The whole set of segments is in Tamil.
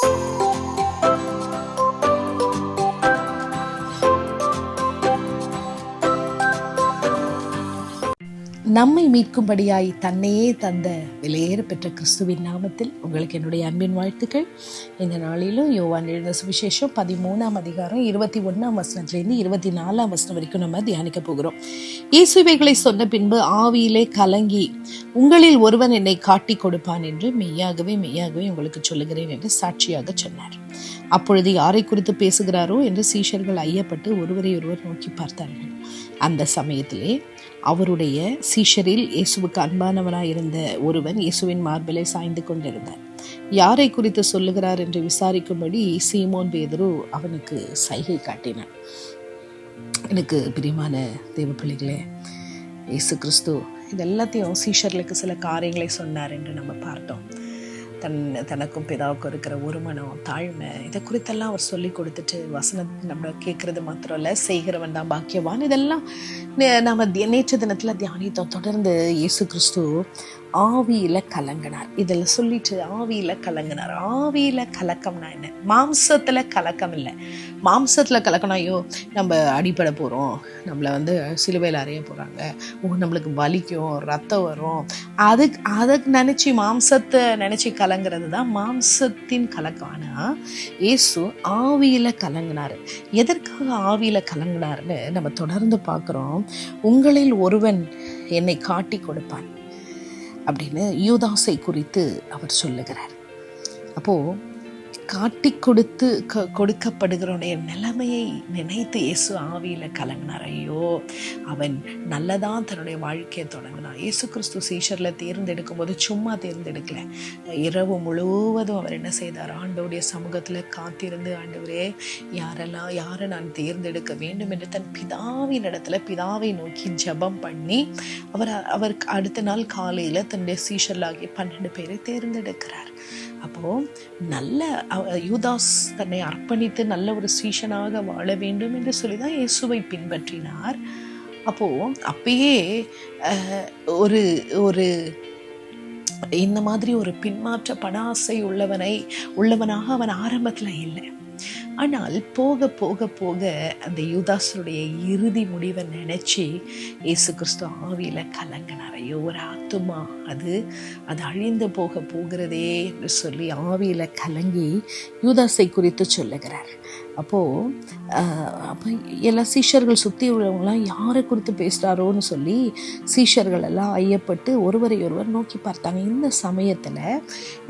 Thank you. நம்மை மீட்கும்படியாய் தன்னையே தந்த விலையேற பெற்ற கிறிஸ்துவின் நாமத்தில் உங்களுக்கு என்னுடைய அன்பின் வாழ்த்துக்கள். இந்த நாளிலும் யோவான் எழுந்த சுவிசேஷம் பதிமூணாம் அதிகாரம் இருபத்தி ஒன்றாம் வசனத்திலேருந்து இருபத்தி நாலாம் வசனம் வரைக்கும் நம்ம தியானிக்க போகிறோம். இயேசுவைகளை சொன்ன பின்பு ஆவியிலே கலங்கி உங்களில் ஒருவன் என்னை காட்டி கொடுப்பான் என்று மெய்யாகவே மெய்யாகவே உங்களுக்கு சொல்லுகிறேன் என்று சாட்சியாக சொன்னார். அப்பொழுது யாரை குறித்து பேசுகிறாரோ என்று சீஷர்கள் ஐயப்பட்டு ஒருவரை ஒருவர் நோக்கி பார்த்தார்கள். அந்த சமயத்திலே அவருடைய சீஷரில் இயேசுவுக்கு அன்பானவனாக இருந்த ஒருவன் இயேசுவின் மார்பிலை சாய்ந்து கொண்டிருந்தார் யாரை குறித்து சொல்லுகிறார் என்று விசாரிக்கும்படி சீமோன் பேதுரு அவனுக்கு சைகை காட்டினான். எனக்கு பிரியமான தேவ பிள்ளைகளே இயேசு கிறிஸ்து இது எல்லாத்தையும் சீஷர்களுக்கு சில காரியங்களை சொன்னார் என்று நம்ம பார்த்தோம். தன் தனக்கும் பிதாவுக்கும் இருக்கிற ஒரு மனம் தாழ்மை இதை குறித்தெல்லாம் அவர் சொல்லி கொடுத்துட்டு வசனம் நம்ம கேட்கறது மாத்திரம் இல்லை செய்கிறவன் தான் பாக்கியவான். இதெல்லாம் நாம் தி- நேற்று தினத்தில் தியானித்தோம். தொடர்ந்து இயேசு கிறிஸ்து ஆவியில கலங்கினார். இதில் சொல்லிட்டு ஆவியில கலங்கினார். ஆவியில கலக்கம்னா என்ன? மாம்சத்துல கலக்கம் இல்லை. மாம்சத்துல கலக்கணும் ஐயோ நம்ம அடிபட போறோம். நம்மளை வந்து சிலுவையில் அறைய போறாங்க. ஓ நம்மளுக்கு வலிக்கும் ரத்தம் வரும். அதுக்கு அதை நினச்சி மாம்சத்தை நினச்சி கலங்கிறது தான் மாம்சத்தின் கலக்கம். ஆனால் ஏசு ஆவியில கலங்கினார். எதற்காக ஆவியில கலங்கினார்னு நம்ம தொடர்ந்து பார்க்குறோம். உங்களில் ஒருவன் என்னை காட்டி கொடுப்பான். அப்படின்னு யூதாசை குறித்து அவர் சொல்லுகிறார். அப்போது காட்டி கொடுத்து க கொடுக்கப்படுகிறோடைய நிலைமையை நினைத்து இயேசு ஆவியில் கலங்கினார். ஐயோ அவன் நல்லதான் தன்னுடைய வாழ்க்கையை தொடங்கினான். இயேசு கிறிஸ்து சீஷரில் தேர்ந்தெடுக்கும் போது சும்மா தேர்ந்தெடுக்கல. இரவு முழுவதும் அவர் என்ன செய்தார்? ஆண்டவுடைய சமூகத்தில் காத்திருந்து ஆண்டவரே யாரெல்லாம் யாரை நான் தேர்ந்தெடுக்க வேண்டும்? என்று தன் பிதாவின் இடத்துல பிதாவை நோக்கி ஜெபம் பண்ணி அவர் அவருக்கு அடுத்த நாள் காலையில் தன்னுடைய சீஷர்லாகிய பன்னெண்டு பேரை தேர்ந்தெடுக்கிறார். அப்போது நல்ல யூதாஸ் தன்னை அர்ப்பணித்து நல்ல ஒரு சீஷனாக வாழ வேண்டும் என்று சொல்லி தான் இயேசுவை பின்பற்றினார். அப்போது அப்பயே ஒரு ஒரு இந்த மாதிரி ஒரு பின்மாற்ற படாசை உள்ளவனை உள்ளவனாக அவன் ஆரம்பத்தில் இல்லை. ஆனால் போக போக போக அந்த யூதாசருடைய இறுதி முடிவை நினச்சி இயேசு கிறிஸ்து ஆவியில் கலங்கினார் ஐயோ ஒரு ஆத்துமா அது. அது அழிந்து போக போகிறதே என்று சொல்லி ஆவியில் கலங்கி யூதாசை குறித்து சொல்லுகிறார். அப்போது அப்போ எல்லா சீஷர்கள் சுற்றி உள்ளவங்களாம் யாரை குறித்து பேசுகிறாரோன்னு சொல்லி சீஷர்கள் எல்லாம் ஐயப்பட்டு ஒருவரை ஒருவர் நோக்கி பார்த்தாங்க. இந்த சமயத்தில்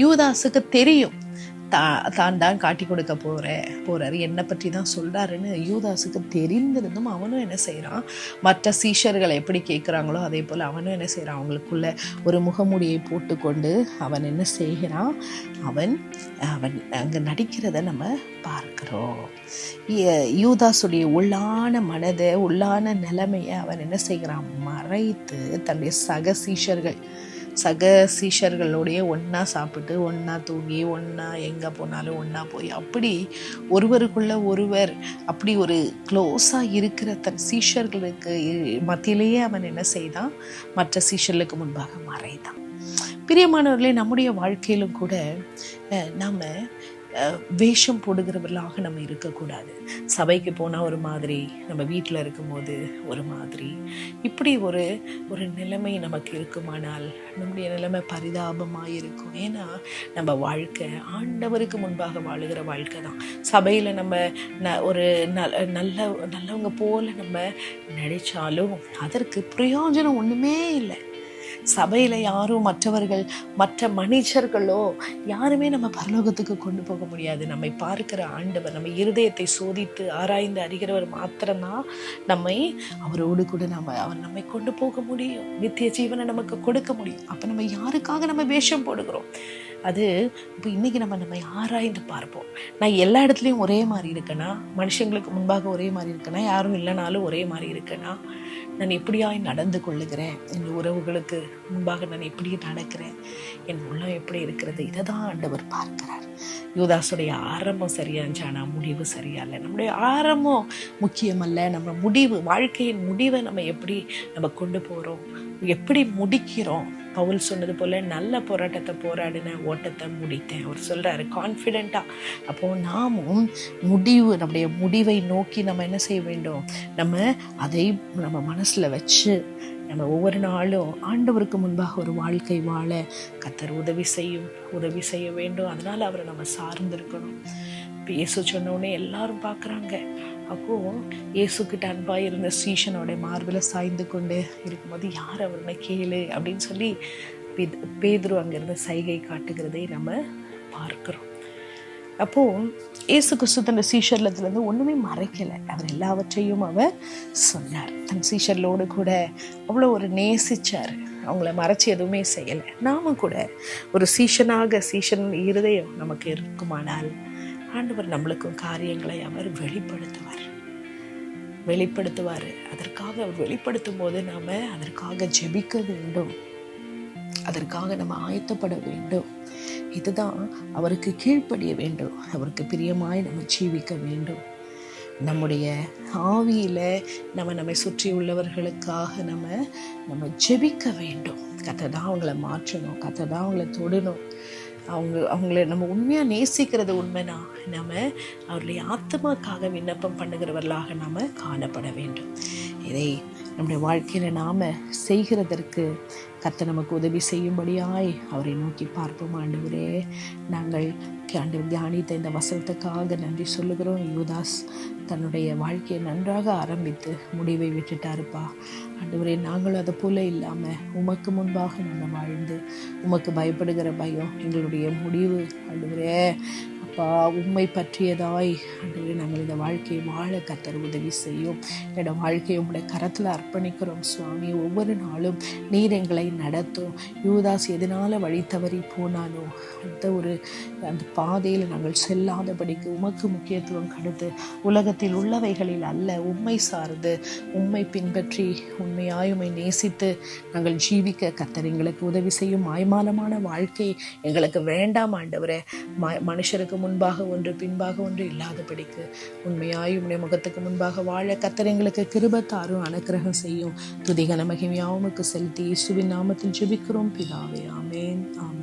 யூதாஸுக்கு தெரியும். தா தான் தான் காட்டி கொடுக்க போற போறாரு. என்னை பற்றி தான் சொல்றாருன்னு யூதாஸுக்கு தெரிந்திருந்தும் அவனும் என்ன செய்கிறான் மற்ற சீஷர்களை எப்படி கேட்குறாங்களோ அதே போல் அவனும் என்ன செய்கிறான் அவங்களுக்குள்ள ஒரு முகமூடியை போட்டுக்கொண்டு அவன் என்ன செய்கிறான்? அவன் அவன் அங்கே நடிக்கிறத நம்ம பார்க்கிறோம். ய- யூதாசுடைய உள்ளான மனதை உள்ளான நிலைமையை அவன் என்ன செய்கிறான்? மறைத்து தன்னுடைய சக சீஷர்கள் சக சீஷர்களோடைய ஒன்றா சாப்பிட்டு ஒன்றா தூங்கி ஒன்றா எங்கே போனாலும் ஒன்றா போய் அப்படி ஒருவருக்குள்ள ஒருவர் அப்படி ஒரு க்ளோஸாக இருக்கிற தன் சீஷர்களுக்கு இ- மத்தியிலேயே அவன் என்ன செய்தான்? மற்ற சீஷர்களுக்கு முன்பாக மறைதான் பிரியமானவர்களே நம்முடைய வாழ்க்கையிலும் கூட நாம் வேஷம் போடுகிறவர்களாக நம்ம இருக்கக்கூடாது. சபைக்கு போனால் ஒரு மாதிரி நம்ம வீட்டில் இருக்கும்போது ஒரு மாதிரி. இப்படி ஒரு ஒரு நிலைமை நமக்கு இருக்குமானால் நம்முடைய நிலைமை பரிதாபமாக இருக்கும் ஏன்னா நம்ம வாழ்க்கை ஆண்டவருக்கு முன்பாக வாழுகிற வாழ்க்கை தான். சபையில் நம்ம ந ஒரு நல் நல்ல நல்லவங்க போல நம்ம நினைச்சாலும் அதற்கு பிரயோஜனம் ஒன்றுமே இல்லை. சபையில் யாரும் மற்றவர்கள் மற்ற மனிதர்களோ யாருமே நம்ம பரலோகத்துக்கு கொண்டு போக முடியாது. நம்மை பார்க்கிற ஆண்டவர் நம்ம இருதயத்தை சோதித்து ஆராய்ந்து அறிகிறவர் மாத்திரம்தான் நம்மை அவரோடு கூட நம்ம அவர் நம்மை கொண்டு போக முடியும். நித்திய ஜீவனை நமக்கு கொடுக்க முடியும். அப்போ நம்ம யாருக்காக நம்ம வேஷம் போடுகிறோம்? அது இப்போ இன்னைக்கு நம்ம நம்ம ஆராய்ந்து பார்ப்போம். நான் எல்லா இடத்துலையும் ஒரே மாதிரி இருக்கேனா? மனுஷங்களுக்கு முன்பாக ஒரே மாதிரி இருக்கேனா? யாரும் இல்லைனாலும் ஒரே மாதிரி இருக்கேனா? நான் எப்படியாய் நடந்து கொள்ளுகிறேன்? என் உறவுகளுக்கு முன்பாக நான் எப்படி நடக்கிறேன்? என் உள்ளம் எப்படி இருக்கிறது? இதை தான் ஆண்டவர் பார்க்கிறார். யூதாசுடைய ஆரம்பம் சரியா ஆனால் முடிவு சரியா இல்லை நம்முடைய ஆரம்பம் முக்கியமல்ல. நம்ம முடிவு வாழ்க்கையின் முடிவை நம்ம எப்படி நம்ம கொண்டு போகிறோம் எப்படி முடிக்கிறோம்? பவுல் சொன்னது போல் நல்ல போராட்டத்தை போராடின ஓட்டத்தை முடித்தேன். அவர் சொல்கிறாரு கான்ஃபிடெண்ட்டாக அப்போது நாமும் முடிவு நம்முடைய முடிவை நோக்கி நம்ம என்ன செய்ய வேண்டும்? நம்ம அதை நம்ம மனசில் வச்சு நம்ம ஒவ்வொரு நாளும் ஆண்டவருக்கு முன்பாக ஒரு வாழ்க்கை வாழ கத்தர் உதவி செய்யும் உதவி செய்ய வேண்டும். அதனால் அவரை நம்ம சார்ந்திருக்கணும். இப்போ இயேசு சொன்னோடனே எல்லாரும் பார்க்குறாங்க. அப்போது இயேசுக்கிட்ட அன்பாக இருந்த சீஷனோட மார்பில் சாய்ந்து கொண்டு இருக்கும்போது யார் அவர்னை கேளு? அப்படின்னு சொல்லி பேத் பேதுரு அங்கேருந்து சைகை காட்டுகிறதை நம்ம பார்க்குறோம். அப்போது இயேசு கிறிஸ்து தன் சீஷர்லத்துலேருந்து ஒன்றுமே மறைக்கலை. அவர் எல்லாவற்றையும் அவர் சொன்னார். தன் சீஷர்லோடு கூட அவ்வளோ ஒரு நேசிச்சார். அவங்கள மறைச்சி எதுவுமே செய்யலை. நாம கூட ஒரு சீஷனாக சீஷன் இருதயம் நமக்கு இருக்குமானால் ஆண்டவர் நம்மளுக்கும் காரியங்களை அவர் வெளிப்படுத்துவார். வெளிப்படுத்துவார். அதற்காக அவர் வெளிப்படுத்தும் போது நாம் அதற்காக ஜெபிக்க வேண்டும். அதற்காக நம்ம ஆயத்தப்பட வேண்டும். இதுதான் அவருக்கு கீழ்ப்படிய வேண்டும். அவருக்கு பிரியமாய் நம்ம ஜீவிக்க வேண்டும். நம்முடைய ஆவியில் நம்ம நம்மை சுற்றி உள்ளவர்களுக்காக நம்ம நம்ம ஜெபிக்க வேண்டும். கத்தை தான் அவங்கள மாற்றணும். கத்தை தான் அவங்கள தொடணும். அவங்க அவங்கள நம்ம உண்மையாக நேசிக்கிறது உண்மைனா நம்ம அவருடைய ஆத்மாக்காக விண்ணப்பம் பண்ணுகிறவர்களாக நாம் காணப்பட வேண்டும். இதை நம்முடைய வாழ்க்கையில் நாம் செய்கிறதற்கு கத்த நமக்கு உதவி செய்யும்படியாய் அவரை நோக்கி பார்ப்போம் ஆண்டவரே. நாங்கள் ஆண்டு தியானித்த இந்த வசனத்துக்காக நன்றி சொல்லுகிறோம். யுவதாஸ் தன்னுடைய வாழ்க்கையை நன்றாக ஆரம்பித்து முடிவை விட்டுட்டாருப்பா. ஆண்டவரே நாங்களும் அதை போல இல்லாமல் உமக்கு முன்பாக நாங்கள் வாழ்ந்து உமக்கு பயப்படுகிற பயம் எங்களுடைய முடிவு. ஆண்டவரே உண்மை பற்றியதாய் ஆண்டவரே நாங்கள் இந்த வாழ்க்கையை வாழ கத்தர் உதவி செய்யும். என்னோட வாழ்க்கையை உங்களுடைய கரத்தில் அர்ப்பணிக்கிறோம் சுவாமி. ஒவ்வொரு நாளும் நீர் எங்களை நடத்தும். யூதாஸ் எதனால் வழி தவறி போனானோ அந்த ஒரு அந்த பாதையில் நாங்கள் செல்லாதபடிக்கு உமக்கு முக்கியத்துவம் கொடுத்து உலகத்தில் உள்ளவைகளில் அல்ல உண்மை சார்ந்து உண்மை பின்பற்றி உண்மையாய் உண்மை நேசித்து நாங்கள் ஜீவிக்க கத்தர் எங்களுக்கு உதவி செய்யும் மாய்மாலமான வாழ்க்கை எங்களுக்கு வேண்டாம் ஆண்டவரே. ம மனுஷருக்கு முன்பாக ஒன்று பின்பாக ஒன்று இல்லாதபடிக்கு உண்மையாய் உம்முடைய முகத்துக்கு முன்பாக வாழ கத்தர் எங்களுக்கு கிருபத்தாரும் அனுக்கிரகம் செய்யும். துதிகன மகிமையாவுமுக்கு செலுத்தி இயேசுவின் நாமத்தில் ஜெபிக்கிறோம். பிதாவே ஆமேன் ஆமேன்.